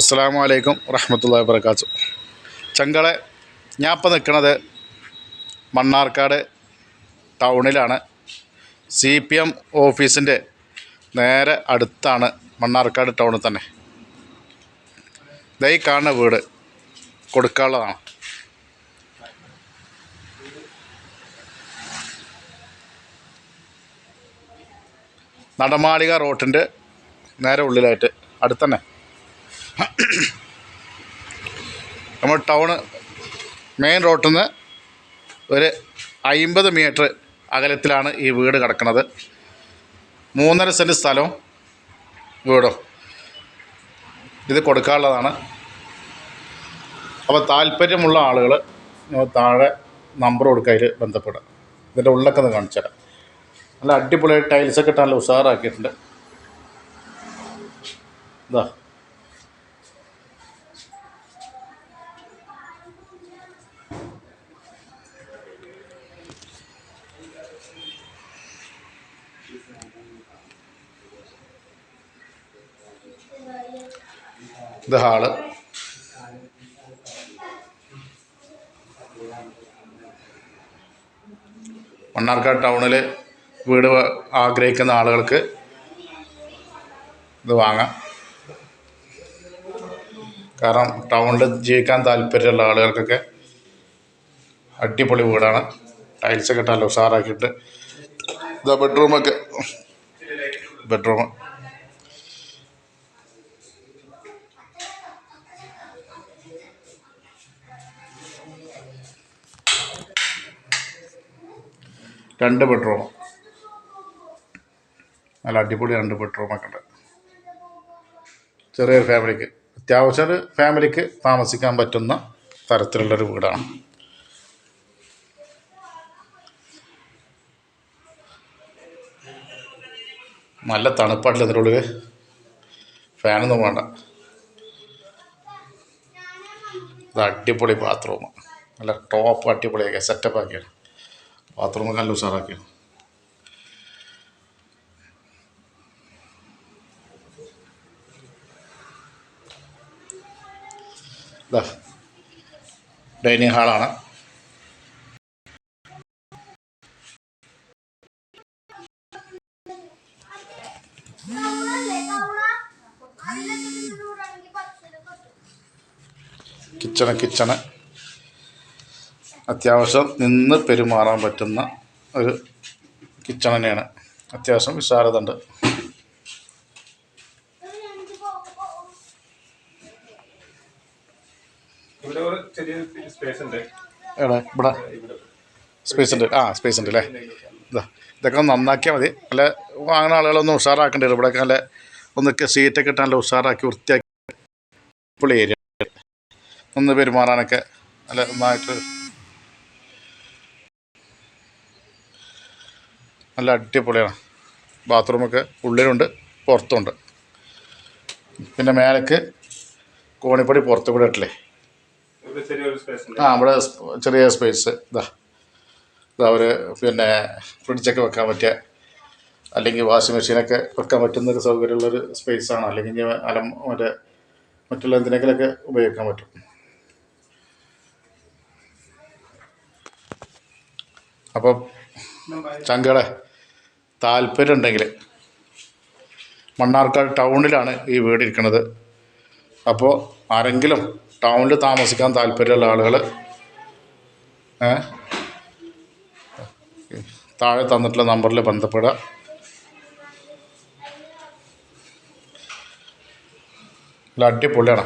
അസ്സാം വലൈക്കും വറഹമത്തല്ലാ വാബർക്കാത്തു ചങ്കളെ ഞാൻ ഇപ്പോൾ നിൽക്കുന്നത് മണ്ണാർക്കാട് ടൗണിലാണ്. സി പി എം ഓഫീസിന്റെ നേരെ അടുത്താണ് മണ്ണാർക്കാട് ടൗണിൽ തന്നെ. ദൈ കാണുന്ന വീട്. കൊടുക്കാനുള്ളതാണ്. നടമാളിക റോട്ടിന്റെ നേരെ ഉള്ളിലായിട്ട് അടുത്തന്നെ. നമ്മൾ ടൗണ് മെയിൻ റോട്ടിൽ നിന്ന് ഒരു അമ്പത് മീറ്റർ അകലത്തിലാണ് ഈ വീട് കിടക്കുന്നത് മൂന്നര സെന്റ് സ്ഥലവും വീടും. ഇത് കൊടുക്കാനുള്ളതാണ്. അപ്പോൾ താല്പര്യമുള്ള ആളുകൾ താഴെ നമ്പർ കൊടുക്കുക അതിൽ ബന്ധപ്പെടുക ഇതിന്റെ ഉള്ളൊക്കെ ഒന്ന് കാണിച്ചു തരാം. നല്ല അടിപൊളിയായി ടൈൽസൊക്കെ ഇട്ട് നല്ല ഉഷാറാക്കിയിട്ടുണ്ട്. ഇതാ ഇത് ഹാൾ. മണ്ണാർക്കാട് ടൗണിൽ വീട് ആഗ്രഹിക്കുന്ന ആളുകൾക്ക് ഇത് വാങ്ങാം. കാരണം ടൗണിൽ ജീവിക്കാൻ താല്പര്യമുള്ള ആളുകൾക്കൊക്കെ അടിപൊളി വീടാണ്. ടൈൽസൊക്കെ ഇട്ടാലോ സാറാക്കിയിട്ട് ഇതാ ബെഡ്റൂമൊക്കെ. ബെഡ്റൂം രണ്ട് ബെഡ്റൂം നല്ല അടിപൊളി രണ്ട് ബെഡ്റൂമൊക്കെ ഉണ്ട്. ചെറിയൊരു ഫാമിലിക്ക് അത്യാവശ്യം ഒരു ഫാമിലിക്ക് താമസിക്കാൻ പറ്റുന്ന തരത്തിലുള്ളൊരു വീടാണ്. നല്ല തണുപ്പാട്ടില്ല ഇതിന്റെ ഉള്ളിൽ ഫാനൊന്നും വേണ്ട. ഇത് അടിപൊളി ബാത്റൂം നല്ല ടോപ്പ് അടിപൊളിയൊക്കെ സെറ്റപ്പ് ആക്കിയാണ് ബാത്റൂം നല്ല ഉഷാറാക്കിയാണ് ഇതാ ഡൈനിങ് ഹാളാണ്. Kitchen kitchen. അത്യാവശ്യം നിന്ന് പെരുമാറാൻ പറ്റുന്ന ഒരു കിച്ചൺ തന്നെയാണ് അത്യാവശ്യം വിശാലത ഉണ്ട് ഇവിടെ സ്പേസ് ഉണ്ട്. എവിടെ? ഇവിടെ. സ്പേസ് ഉണ്ട്. ആ സ്പേസ് ഉണ്ട് അല്ലേ ഇതാ ഇതൊക്കെ ഒന്ന് നന്നാക്കിയാൽ മതി. നല്ല വാങ്ങുന്ന ആളുകളൊന്നും ഉഷാറാക്കേണ്ടി വരും. ഇവിടെയൊക്കെ നല്ല ഒന്നൊക്കെ സീറ്റൊക്കെ ഇട്ട് നല്ല ഉഷാറാക്കി വൃത്തിയാക്കി. ഇപ്പോൾ ഏരിയ ഒന്ന് പെരുമാറാനൊക്കെ നല്ല നന്നായിട്ട് നല്ല അടിപൊളിയാണ്. ബാത്റൂമൊക്കെ ഉള്ളിലുണ്ട് പുറത്തുണ്ട്. പിന്നെ മേലേക്ക് കോണിപ്പടി പുറത്ത് കൂടെ ഇട്ടില്ലേ? ആ നമ്മുടെ ചെറിയ സ്പേസ് ഇതാ. ഇതാ ഒരു പിന്നെ ഫ്രിഡ്ജൊക്കെ വെക്കാൻ പറ്റിയ അല്ലെങ്കിൽ വാഷിംഗ് മെഷീനൊക്കെ വെക്കാൻ പറ്റുന്നൊരു സൗകര്യമുള്ളൊരു സ്പേസാണ് അല്ലെങ്കിൽ അല അലം മറ്റേ മറ്റുള്ള എന്തിനെങ്കിലൊക്കെ ഉപയോഗിക്കാൻ പറ്റും. അപ്പം ചങ്കളെ താല്പര്യം ഉണ്ടെങ്കിൽ മണ്ണാർക്കാട് ടൗണിലാണ് ഈ വീട് ഇരിക്കുന്നത്. അപ്പോൾ ആരെങ്കിലും ടൗണിൽ താമസിക്കാൻ താല്പര്യമുള്ള ആളുകൾ താഴെ തന്നിട്ടുള്ള നമ്പറിൽ ബന്ധപ്പെടുക. നല്ല അടിപൊളിയാണ്.